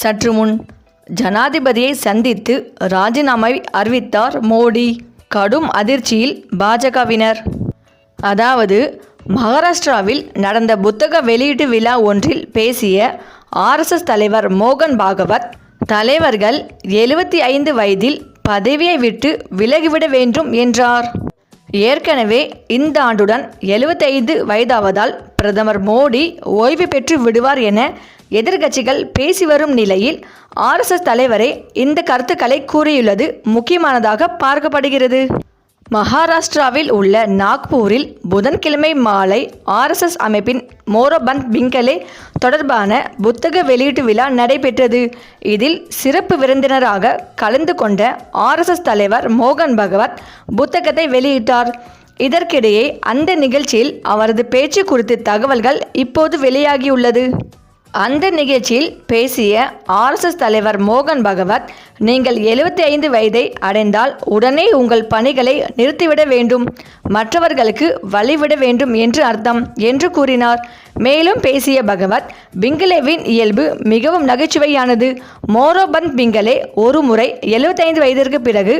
சற்று முன் ஜனாதிபதியை சந்தித்து ராஜினாமை அறிவித்தார் மோடி. கடும் அதிர்ச்சியில் பாஜகவினர். அதாவது மகாராஷ்டிராவில் நடந்த புத்தக வெளியீட்டு விழா ஒன்றில் பேசிய ஆர்எஸ்எஸ் தலைவர் மோகன் பாகவத் தலைவர்கள் எழுபத்தி ஐந்து வயதில் பதவியை விட்டு விலகிவிட வேண்டும் என்றார். ஏற்கனவே இந்த ஆண்டுடன் 75 வயதாவதால் பிரதமர் மோடி ஓய்வு பெற்று விடுவார் என எதிர்கட்சிகள் பேசி வரும் நிலையில் ஆர்எஸ்எஸ் தலைவரே இந்த கருத்துக்களை கூறியுள்ளது முக்கியமானதாக பார்க்கப்படுகிறது. மகாராஷ்டிராவில் உள்ள நாக்பூரில் புதன்கிழமை மாலை ஆர்எஸ்எஸ் அமைப்பின் மோரோபந்த் பிங்கலே தொடர்பான புத்தக வெளியீட்டு விழா நடைபெற்றது. இதில் சிறப்பு விருந்தினராக கலந்து கொண்ட ஆர்எஸ்எஸ் தலைவர் மோகன் பகவத் புத்தகத்தை வெளியிட்டார். இதற்கிடையே அந்த நிகழ்ச்சியில் அவரது பேச்சு குறித்த தகவல்கள் இப்போது வெளியாகியுள்ளது. அந்த நிகழ்ச்சியில் பேசிய ஆர்எஸ்எஸ் தலைவர் மோகன் பகவத் நீங்கள் 75 ஐந்து வயதை அடைந்தால் உடனே உங்கள் பணிகளை நிறுத்திவிட வேண்டும். மற்றவர்களுக்கு வழிவிட வேண்டும் என்று அர்த்தம் என்று கூறினார். மேலும் பேசிய பகவத் பிங்களேவின் இயல்பு மிகவும் நகைச்சுவையானது. மோரோபந்த் பிங்களே ஒரு முறை 75 வயதிற்கு பிறகு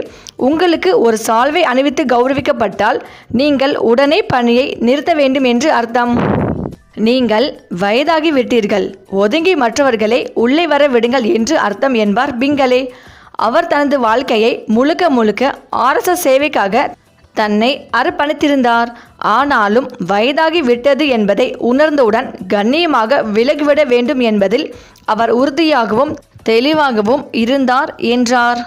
உங்களுக்கு ஒரு சால்வை அணிவித்து கௌரவிக்கப்பட்டால் நீங்கள் உடனே பணியை நிறுத்த வேண்டும் என்று அர்த்தம். நீங்கள் வயதாகி விட்டீர்கள் ஒதுங்கி மற்றவர்களை உள்ளே வர விடுங்கள் என்று அர்த்தம் என்பார் பிங்களே அவர் தனது வாழ்க்கையை முழுக்க முழுக்க ஆர்எஸ்எஸ் சேவைக்காக தன்னை அர்ப்பணித்திருந்தார். ஆனாலும் வயதாகி விட்டது என்பதை உணர்ந்தவுடன் கண்ணியமாக விலகிவிட வேண்டும் என்பதில் அவர் உறுதியாகவும் தெளிவாகவும் இருந்தார் என்றார்.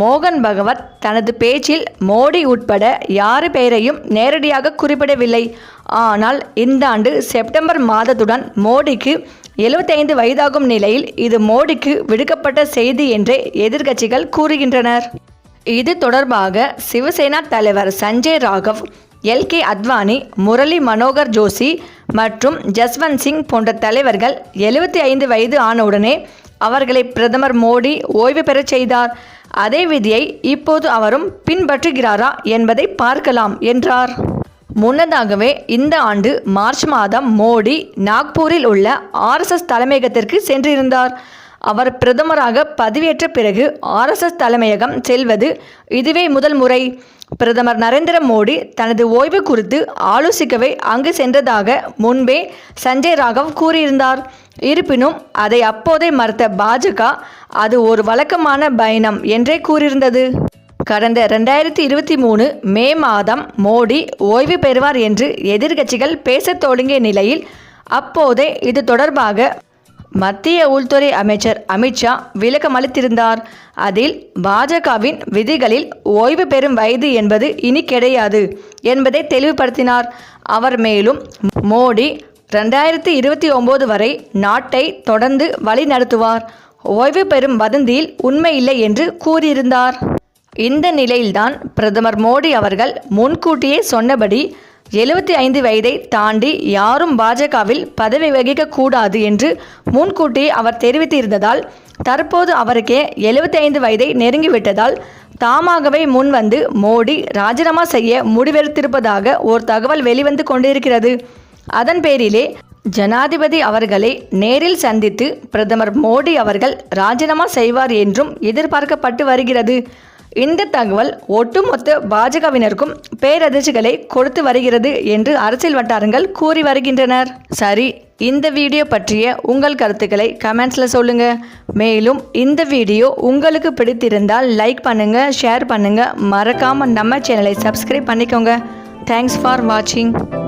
மோகன் பகவத் தனது பேச்சில் மோடி உட்பட யாரு பெயரையும் நேரடியாக குறிப்பிடவில்லை. ஆனால் இந்த ஆண்டு செப்டம்பர் மாதத்துடன் மோடிக்கு 75 வயதாகும் நிலையில் இது மோடிக்கு விடுக்கப்பட்ட செய்தி என்றே எதிர்க்கட்சிகள் கூறுகின்றனர். இது தொடர்பாக சிவசேனா தலைவர் சஞ்சய் ராகவ் எல். கே. அத்வானி முரளி மனோகர் ஜோஷி மற்றும் ஜஸ்வந்த் சிங் போன்ற தலைவர்கள் 75 ஐந்து வயது ஆனவுடனே அவர்களை பிரதமர் மோடி ஓய்வு பெறச் செய்தார். அதே விதியை இப்போது அவரும் பின்பற்றுகிறாரா என்பதை பார்க்கலாம் என்றார். முன்னதாகவே இந்த ஆண்டு மார்ச் மாதம் மோடி நாக்பூரில் உள்ள ஆர்எஸ்எஸ் தலைமையகத்திற்கு சென்றிருந்தார். அவர் பிரதமராக பதவியேற்ற பிறகு ஆர்எஸ்எஸ் தலைமையகம் செல்வது இதுவே முதல் முறை. பிரதமர் நரேந்திர மோடி தனது ஓய்வு குறித்து ஆலோசிக்கவே அங்கு சென்றதாக முன்பே சஞ்சய் ராகவ் கூறியிருந்தார். இருப்பினும் அதை அப்போதே மறுத்த பாஜக அது ஒரு வழக்கமான பயணம் என்றே கூறியிருந்தது. கடந்த ரெண்டாயிரத்தி இருபத்தி மூணு மே மாதம் மோடி ஓய்வு பெறுவார் என்று எதிர்க்கட்சிகள் பேசத் தொடங்கிய நிலையில் அப்போதே இது தொடர்பாக மத்திய உள்துறை அமைச்சர் அமித்ஷா விளக்கம் அளித்திருந்தார். அதில் பாஜகவின் விதிகளில் ஓய்வு பெறும் வயது என்பது இனி கிடையாது என்பதை தெளிவுபடுத்தினார். அவர் மேலும் மோடி ரெண்டாயிரத்தி இருபத்தி ஒம்பது வரை நாட்டை தொடர்ந்து வழிநடத்துவார். ஓய்வு பெறும் வதந்தியில் உண்மை இல்லை என்று கூறியிருந்தார். இந்த நிலையில்தான் பிரதமர் மோடி அவர்கள் முன்கூட்டியே சொன்னபடி எழுபத்தி ஐந்து வயதை தாண்டி யாரும் பாஜகவில் பதவி வகிக்க கூடாது என்று முன்கூட்டியே அவர் தெரிவித்திருந்ததால் தற்போது அவருக்கே எழுபத்தி ஐந்து வயதை நெருங்கிவிட்டதால் தாமாகவே முன்வந்து மோடி ராஜினாமா செய்ய முடிவெடுத்திருப்பதாக ஒரு தகவல் வெளிவந்து கொண்டிருக்கிறது. அதன் பேரிலே ஜனாதிபதி அவர்களை நேரில் சந்தித்து பிரதமர் மோடி அவர்கள் ராஜினாமா செய்வார் என்றும் எதிர்பார்க்கப்பட்டு வருகிறது. இந்த தகவல் ஒட்டுமொத்த பாஜகவினருக்கும் பேரதிர்ச்சிகளை கொடுத்து வருகிறது என்று அரசியல் வட்டாரங்கள் கூறி வருகின்றனர். சரி இந்த வீடியோ பற்றிய உங்கள் கருத்துக்களை கமெண்ட்ஸில் சொல்லுங்கள் மேலும் இந்த வீடியோ உங்களுக்கு பிடித்திருந்தால் லைக் பண்ணுங்கள் ஷேர் பண்ணுங்கள் மறக்காமல் நம்ம சேனலை சப்ஸ்கிரைப் பண்ணிக்கோங்க. தேங்க்ஸ் ஃபார் வாட்சிங்